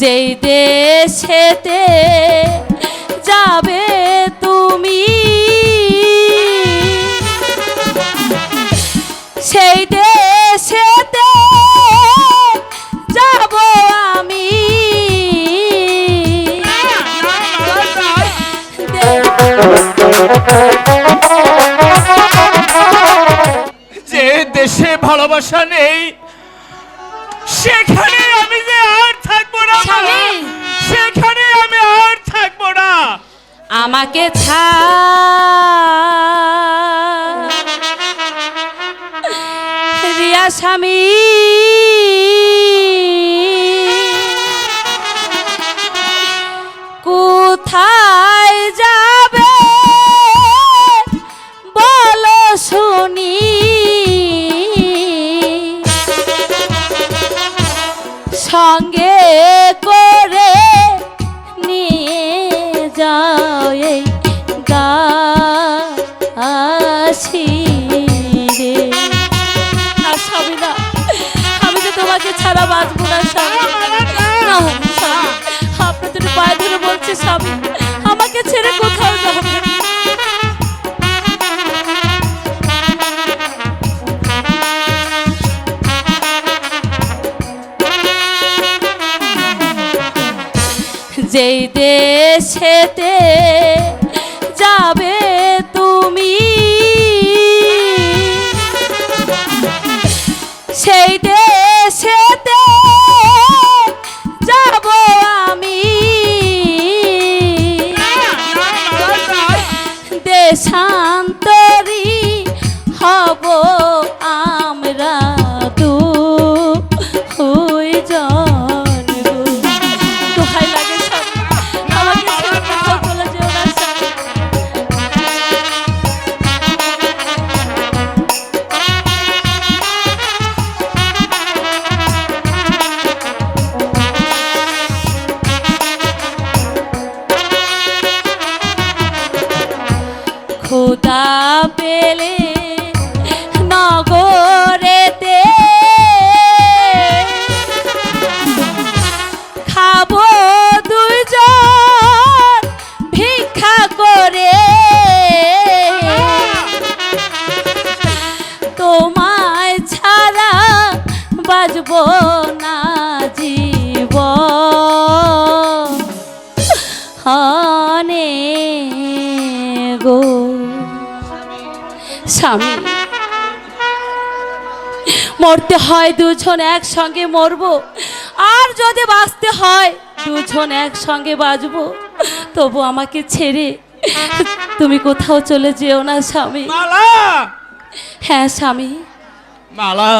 যেই দেশেতে যাবে তুমি, সেই দেশেতে যাব আমি। যে দেশে ভালোবাসা নেই, সেখানে আমি যে আমাকে রিয়া স্বামী। কোথায় যাবে? বলো শুনি। সঙ্গে করে এই গাছি রে। না স্বামী তোমাকে ছাড়া বাঁচবো না স্বামী। যেই দেশেতে যাবে তুমি সেই দেশেতে যাব আমি। দেশান্তরী হব আমরা বাজবো না জীব হনে গো। স্বামী মরতে হয় দুজন একসঙ্গে মরবো। আর যদি বাঁচতে হয় দুজন একসঙ্গে বাঁচবো তবু আমাকে ছেড়ে তুমি কোথাও চলে যেও না স্বামী। হ্যাঁ স্বামী। মালা!